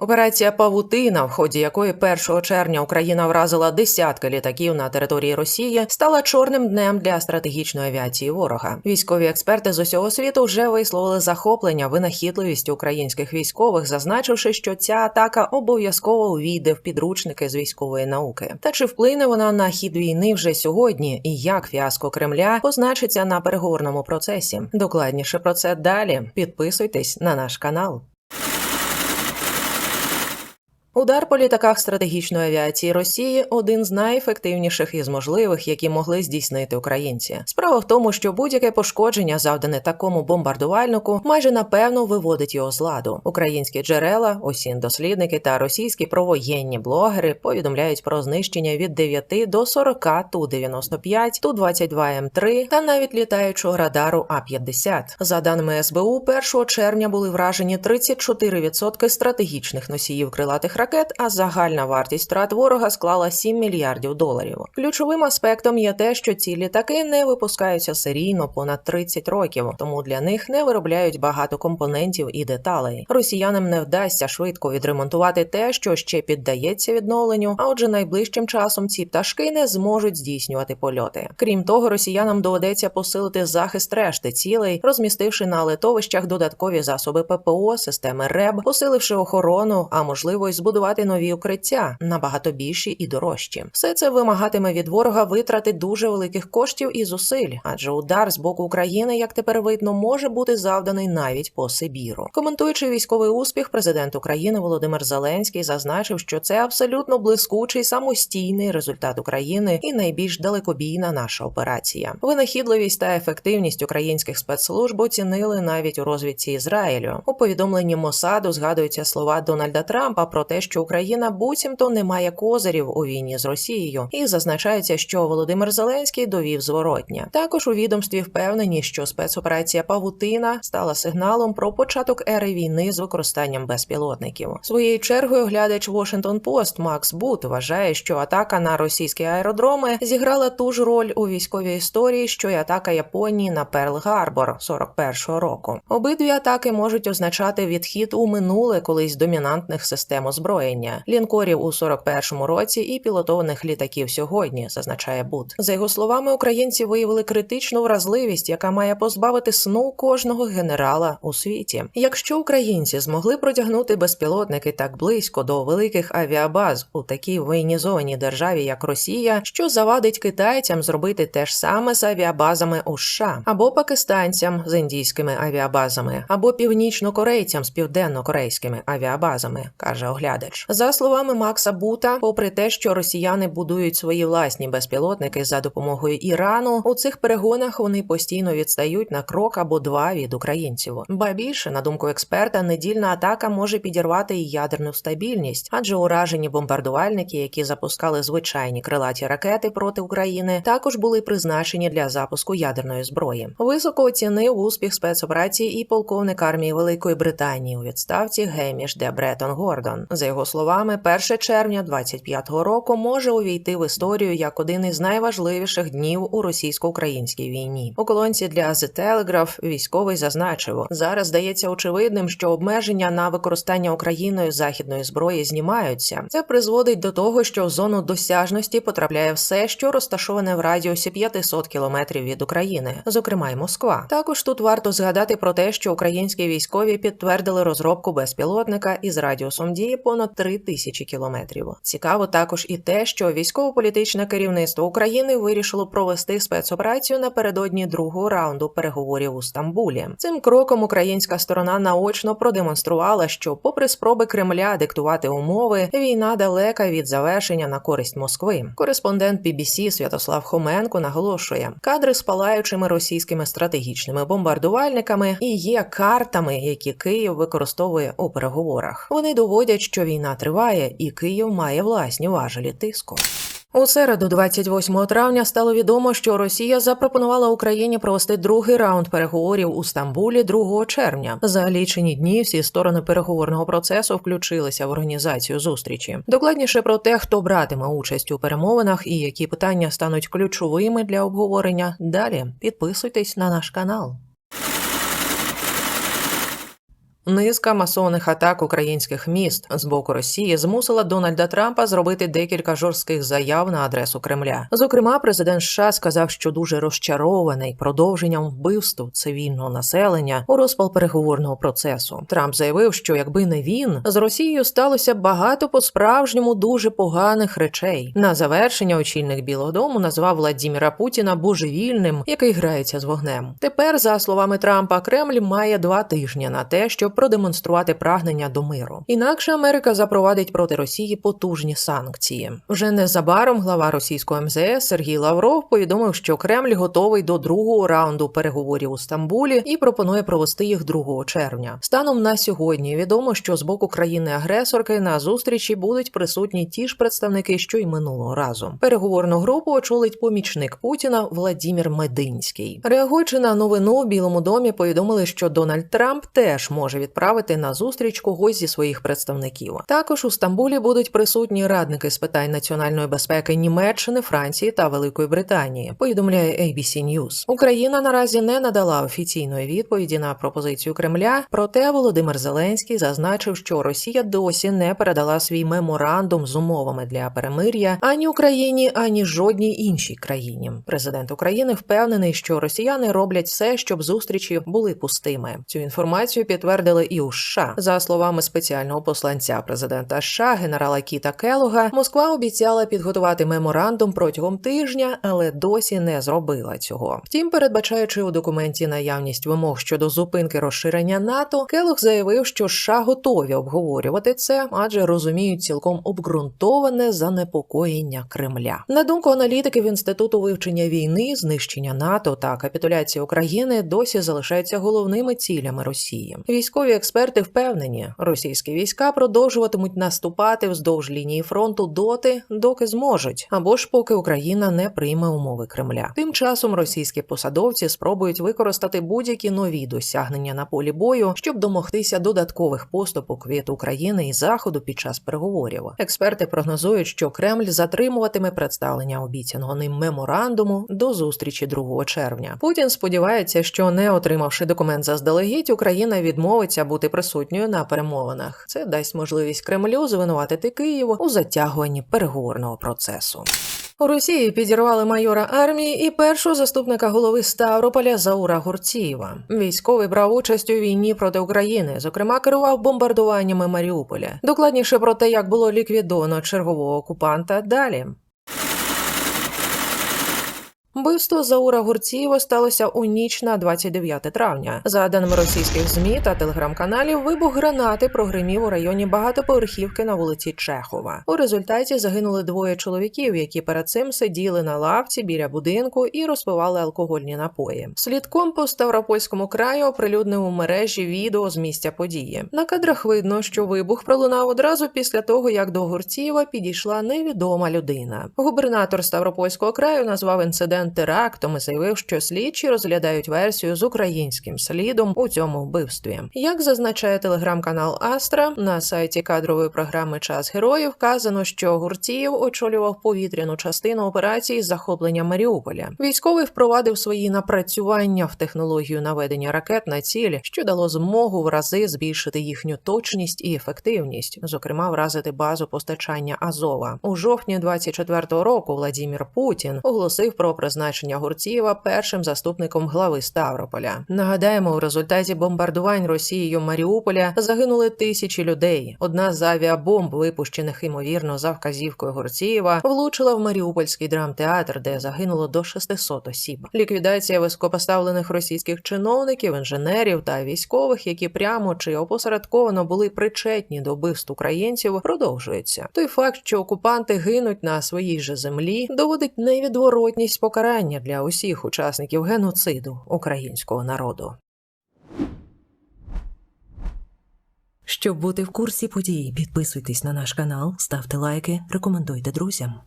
Операція Павутина, в ході якої 1 червня Україна вразила десятки літаків на території Росії, стала чорним днем для стратегічної авіації ворога. Військові експерти з усього світу вже висловили захоплення винахідливістю українських військових, зазначивши, що ця атака обов'язково увійде в підручники з військової науки. Та чи вплине вона на хід війни вже сьогодні, і як фіаско Кремля позначиться на переговорному процесі? Докладніше про це далі. Підписуйтесь на наш канал. Удар по літаках стратегічної авіації Росії один з найефективніших із можливих, які могли здійснити українці. Справа в тому, що будь-яке пошкодження, завдане такому бомбардувальнику, майже напевно виводить його з ладу. Українські джерела, осін дослідники та російські провоєнні блогери повідомляють про знищення від 9 до 40 Ту-95, Ту-22М3 та навіть літаючого радару А-50. За даними СБУ, 1 червня були вражені 34% стратегічних носіїв крилатих ракет, а загальна вартість втрат ворога склала 7 мільярдів доларів. Ключовим аспектом є те, що ці літаки не випускаються серійно понад 30 років, тому для них не виробляють багато компонентів і деталей. Росіянам не вдасться швидко відремонтувати те, що ще піддається відновленню. А отже, найближчим часом ці пташки не зможуть здійснювати польоти. Крім того, росіянам доведеться посилити захист решти цілей, розмістивши на летовищах додаткові засоби ППО, системи РЕБ, посиливши охорону, а можливо й збудувати нові укриття набагато більші і дорожчі. Все це вимагатиме від ворога витрати дуже великих коштів і зусиль, адже удар з боку України, як тепер видно, може бути завданий навіть по Сибіру. Коментуючи військовий успіх, президент України Володимир Зеленський зазначив, що це абсолютно блискучий самостійний результат України і найбільш далекобійна наша операція. Винахідливість та ефективність українських спецслужб оцінили навіть у розвідці Ізраїлю. У повідомленні Мосаду згадуються слова Дональда Трампа про те, що Україна буцімто не має козирів у війні з Росією, і зазначається, що Володимир Зеленський довів зворотня. Також у відомстві впевнені, що спецоперація Павутина стала сигналом про початок ери війни з використанням безпілотників. Своєю чергою глядач Washington Post Макс Бут вважає, що атака на російські аеродроми зіграла ту ж роль у військовій історії, що й атака Японії на Перл Гарбор 41-го року. Обидві атаки можуть означати відхід у минуле колись домінантних систем озброєння, лінкорів у 41-му році і пілотованих літаків сьогодні, зазначає Бут. За його словами, українці виявили критичну вразливість, яка має позбавити сну кожного генерала у світі. Якщо українці змогли протягнути безпілотники так близько до великих авіабаз у такій воєнізованій державі, як Росія, що завадить китайцям зробити те ж саме з авіабазами у США, або пакистанцям з індійськими авіабазами, або північнокорейцям з південно-корейськими авіабазами, каже оглядач. За словами Макса Бута, попри те, що росіяни будують свої власні безпілотники за допомогою Ірану, у цих перегонах вони постійно відстають на крок або два від українців. Ба більше, на думку експерта, недільна атака може підірвати і ядерну стабільність, адже уражені бомбардувальники, які запускали звичайні крилаті ракети проти України, також були призначені для запуску ядерної зброї. Високо оцінив успіх спецоперації і полковник армії Великої Британії у відставці Геміш де Бретон Гордон. Його словами, 1 червня 25-го року може увійти в історію як один із найважливіших днів у російсько-українській війні. У колонці для The Telegraph військовий зазначив, зараз здається очевидним, що обмеження на використання Україною західної зброї знімаються. Це призводить до того, що в зону досяжності потрапляє все, що розташоване в радіусі 500 кілометрів від України, зокрема й Москва. Також тут варто згадати про те, що українські військові підтвердили розробку безпілотника із радіусом дії понад 3 тисячі кілометрів. Цікаво також і те, що військово-політичне керівництво України вирішило провести спецоперацію напередодні другого раунду переговорів у Стамбулі. Цим кроком українська сторона наочно продемонструвала, що, попри спроби Кремля диктувати умови, війна далека від завершення на користь Москви. Кореспондент BBC Святослав Хоменко наголошує, кадри з палаючими російськими стратегічними бомбардувальниками і є картами, які Київ використовує у переговорах. Вони доводять, що війна триває, і Київ має власні важелі тиску. У середу, 28 травня, стало відомо, що Росія запропонувала Україні провести другий раунд переговорів у Стамбулі 2 червня. За лічені дні всі сторони переговорного процесу включилися в організацію зустрічі. Докладніше про те, хто братиме участь у перемовинах і які питання стануть ключовими для обговорення. Далі підписуйтесь на наш канал. Низка масованих атак українських міст з боку Росії змусила Дональда Трампа зробити декілька жорстких заяв на адресу Кремля. Зокрема, президент США сказав, що дуже розчарований продовженням вбивств цивільного населення у розпал переговорного процесу. Трамп заявив, що якби не він, з Росією сталося багато по-справжньому дуже поганих речей. На завершення очільник Білого Дому назвав Владіміра Путіна божевільним, який грається з вогнем. Тепер, за словами Трампа, Кремль має два тижні на те, щоб продемонструвати прагнення до миру. Інакше Америка запровадить проти Росії потужні санкції. Вже незабаром глава російського МЗС Сергій Лавров повідомив, що Кремль готовий до другого раунду переговорів у Стамбулі і пропонує провести їх 2 червня. Станом на сьогодні відомо, що з боку країни-агресорки на зустрічі будуть присутні ті ж представники, що й минулого разу. Переговорну групу очолить помічник Путіна Владімір Мединський. Реагуючи на новину, в Білому домі повідомили, що Дональд Трамп теж може відправити на зустріч когось зі своїх представників. Також у Стамбулі будуть присутні радники з питань національної безпеки Німеччини, Франції та Великої Британії. Повідомляє ABC News. Україна наразі не надала офіційної відповіді на пропозицію Кремля. Проте Володимир Зеленський зазначив, що Росія досі не передала свій меморандум з умовами для перемир'я ані Україні, ані жодній іншій країні. Президент України впевнений, що росіяни роблять все, щоб зустрічі були пустими. Цю інформацію підтвердили і у США. За словами спеціального посланця президента США генерала Кіта Келога, Москва обіцяла підготувати меморандум протягом тижня, але досі не зробила цього. Втім, передбачаючи у документі наявність вимог щодо зупинки розширення НАТО, Келог заявив, що США готові обговорювати це, адже розуміють цілком обґрунтоване занепокоєння Кремля. На думку аналітиків інституту вивчення війни, знищення НАТО та капітуляція України досі залишаються головними цілями Росії. Військові експерти впевнені, російські війська продовжуватимуть наступати вздовж лінії фронту доти, доки зможуть, або ж поки Україна не прийме умови Кремля. Тим часом російські посадовці спробують використати будь-які нові досягнення на полі бою, щоб домогтися додаткових поступок від України і Заходу під час переговорів. Експерти прогнозують, що Кремль затримуватиме представлення обіцяного ним меморандуму до зустрічі 2 червня. Путін сподівається, що не отримавши документ заздалегідь, Україна відмовиться бути присутньою на перемовинах. Це дасть можливість Кремлю звинуватити Києву у затягуванні переговорного процесу. У Росії підірвали майора армії і першого заступника голови Ставрополя Заура Гурцієва. Військовий брав участь у війні проти України, зокрема керував бомбардуваннями Маріуполя. Докладніше про те, як було ліквідовано чергового окупанта. Далі. Вбивство Заура Гурцієва сталося у ніч на 29 травня. За даними російських змі та телеграм-каналів, вибух гранати прогримів у районі багатоповерхівки на вулиці Чехова. У результаті загинули двоє чоловіків, які перед цим сиділи на лавці біля будинку і розпивали алкогольні напої. Слідком по Ставропольському краю оприлюднив у мережі відео з місця події. На кадрах видно, що вибух пролунав одразу після того, як до Гурцієва підійшла невідома людина. Губернатор Ставропольського краю назвав інцидент терактом і заявив, що слідчі розглядають версію з українським слідом у цьому вбивстві. Як зазначає телеграм-канал Астра, на сайті кадрової програми Час героїв вказано, що Гурцієв очолював повітряну частину операції з захоплення Маріуполя. Військовий впровадив свої напрацювання в технологію наведення ракет на цілі, що дало змогу в рази збільшити їхню точність і ефективність, зокрема вразити базу постачання Азова. У жовтні 24-го року Владімір Путін оголосив про призначення Гурцієва першим заступником глави Ставрополя. Нагадаємо, у результаті бомбардувань Росією Маріуполя загинули тисячі людей. Одна з авіабомб, випущених ймовірно за вказівкою Гурцієва, влучила в Маріупольський драмтеатр, де загинуло до 600 осіб. Ліквідація високопоставлених російських чиновників, інженерів та військових, які прямо чи опосередковано були причетні до вбивств українців, продовжується. Той факт, що окупанти гинуть на своїй же землі, доводить невідворотність покарання для усіх учасників геноциду українського народу. Щоб бути в курсі подій, підписуйтесь на наш канал, ставте лайки, рекомендуйте друзям.